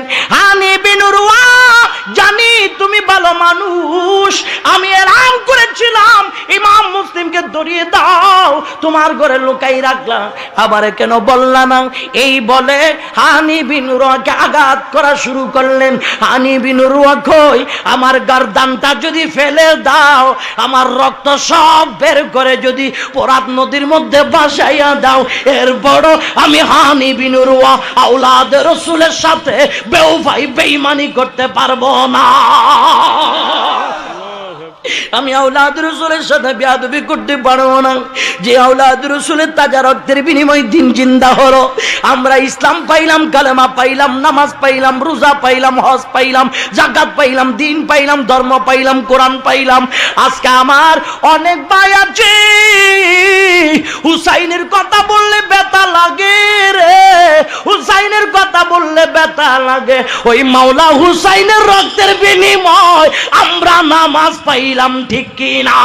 I ধরিয়ে দাও, তোমার ঘরে লুকাই রাখলাম। আবার কেন বললা না এই বলে হানি বিনুরুয়াকে আঘাত করা শুরু করলেন। হানি বিনুরুয়া কই, আমার গার্দানটা যদি ফেলে দাও, আমার রক্ত সব বের করে যদি পরাত নদীর মধ্যে বাসাইয়া দাও এর বড় আমি হানি বিনুরুয়া আউলাদ রসুলের সাথে বেউফাই বেইমানি করতে পারব না। আমি আউলাদ রসুলের সাথে বেয়াদবি করতে পারব না। যে আউলাদ রসুলের তাজা রক্তের বিনিময় দিন জিন্দা হলো। আমরা ইসলাম পাইলাম, কালেমা পাইলাম, নামাজ পাইলাম, রোজা পাইলাম, হজ পাইলাম, জাকাত পাইলাম, দিন পাইলাম, ধর্ম পাইলাম, কোরআন পাইলাম। আজকে আমার অনেক ভাই আছে, হুসাইনের কথা হুসাইনের কথা বললে ব্যথা লাগে। ওই মাওলা হুসাইনের রক্তের বিনিময় আমরা নামাজ পাইলাম ঠিক কি না